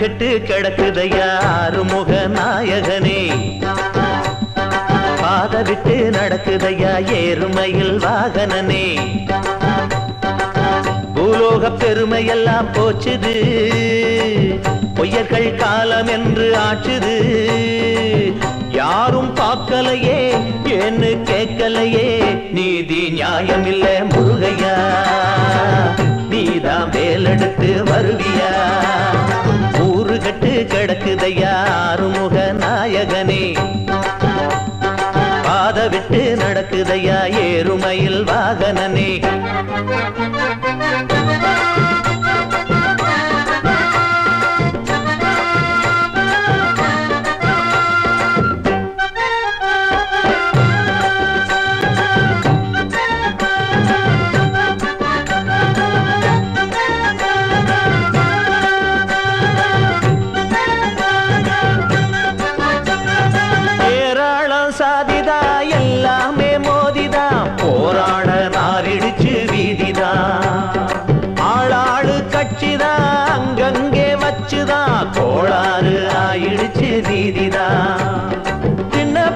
கெட்டு கிடக்குதையா ஆறுமுக நாயகனே பாத விட்டு நடக்குதையா ஏறுமையில் வாகனனே. பூலோக பெருமையெல்லாம் போச்சுது. பொய்யர்கள் காலம் என்று ஆச்சுது. யாரும் பார்க்கலையே ஏன்னு கேட்கலையே. நீதி நியாயம் இல்லை முருகையா. பாத விட்டு நடக்குதையா? ஏறுமையில் வாகனனே. சாதிதா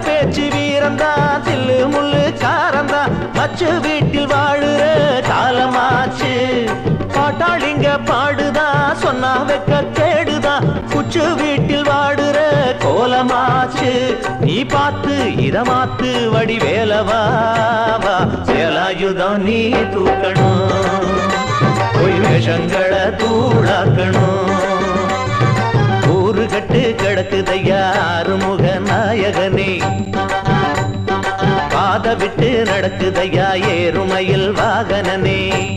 பேச்சு வீரந்தா தில்லு முள்ளு காரந்தா மச்சு வீட்டில் வாழுற காலமாச்சு. பாட்டாளிங்க பாடுதா சொன்னா வெக்க கேடுதா. குச்சு வீட்டில் வாடுற கோலமாச்சு. நீ பார்த்து இத மாத்து வடி வேலவா வா. சேலாயுதம் நீ தூக்கணும். பொய் வேஷங்களை தூளாக்கணும். கட்டு கிடக்குதையா ஆறுமுக நாயகனே? பாத விட்டு நடக்குதையா ஏறுமையில் வாகனனே?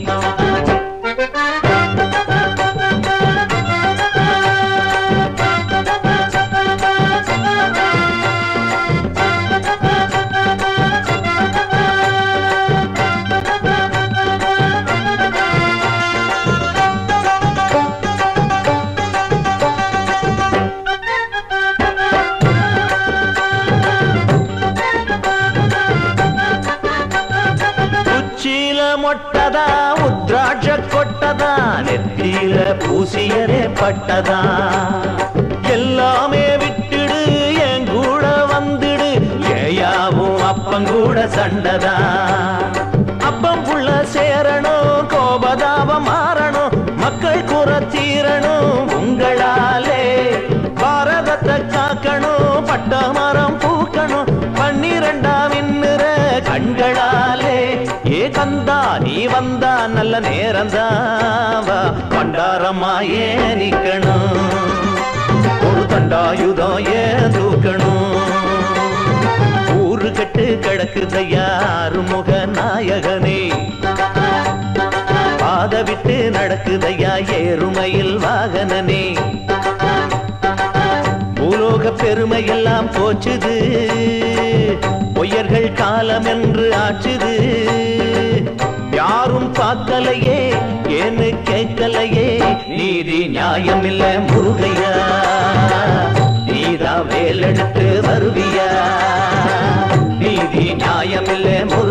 மொட்டதா உத்ராட்ச கொட்டதா நெத்தியில பூசியரே பட்டதா. எல்லாமே விட்டுடு என் கூட வந்துடு ஏயாவும் அப்பங்கூட சண்டதா. அப்பம் புள்ள சேரணும் கோபதாபம் மாறணும் மக்கள் குற தீரணும். வந்தா நல்ல நேரந்தாவா பண்டாரம்மா ஏன் நிக்கணும்? ஒரு தண்டாயுதம் ஏன் தூக்கணும்? ஊரு கட்டு கிடக்குதையா முக நாயகனே பாத விட்டு நடக்குதையா ஏறுமையில் வாகனனே? பூலோக பெருமையெல்லாம் போச்சுது. பொய்யர்கள் காலம் என்று ஆச்சு. கேட்கலையே ஏன்னு கேட்கலையே. நீதி நியாயம் இல்ல முருகையா. நீதா வேலெடுத்து வருவியா. நீதி நியாயம் இல்ல முருகையா.